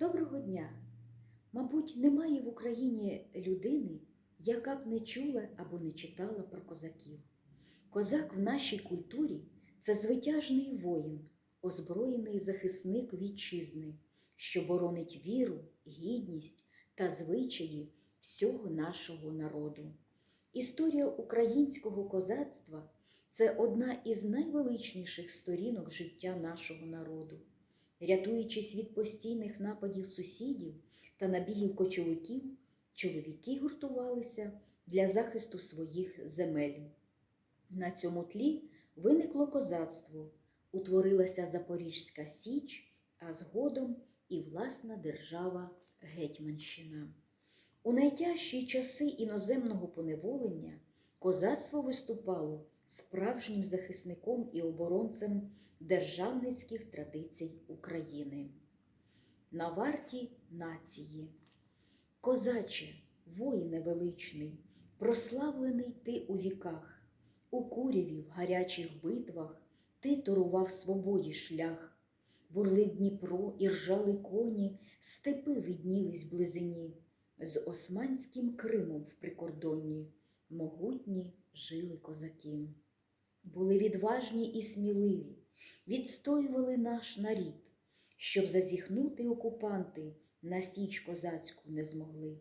Доброго дня! Мабуть, немає в Україні людини, яка б не чула або не читала про козаків. Козак в нашій культурі це звитяжний воїн, озброєний захисник вітчизни, що боронить віру, гідність та звичаї всього нашого народу. Історія українського козацтва це одна із найвеличніших сторінок життя нашого народу. Рятуючись від постійних нападів сусідів та набігів кочовиків, чоловіки гуртувалися для захисту своїх земель. На цьому тлі виникло козацтво, утворилася Запорізька Січ, а згодом і власна держава Гетьманщина. У найтяжчі часи іноземного поневолення козацтво виступало справжнім захисником і оборонцем державницьких традицій України. На варті нації. Козаче, воїне величний, прославлений ти у віках, у куряві в гарячих битвах ти торував свободі шлях. Бурлив Дніпро і ржали коні, степи виднілись близині, з Османським Кримом в прикордонні могутні жили козаки. Були відважні і сміливі, відстоювали наш нарід, щоб зазіхнути окупанти на січ козацьку не змогли.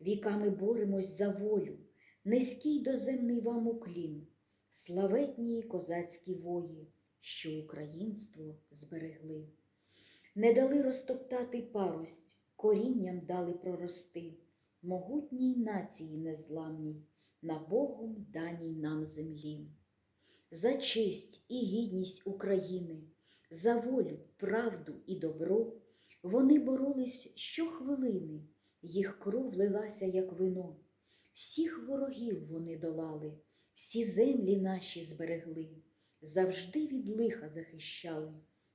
Віками боремось за волю, низький доземний вам уклін, славетні козацькі вої, що українство зберегли. Не дали розтоптати парость, корінням дали прорости, могутній нації незламній, на Богом даній нам землі. За честь і гідність України, за волю, правду і добро вони боролись щохвилини, їх кров лилася, як вино. Всіх ворогів вони долали, всі землі наші зберегли, завжди від лиха захищали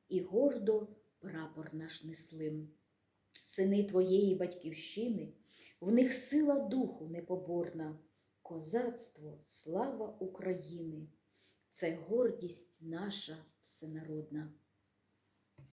і гордо прапор наш несли. Сини твоєї батьківщини, в них сила духу непоборна, козацтво, слава України, це гордість наша всенародна.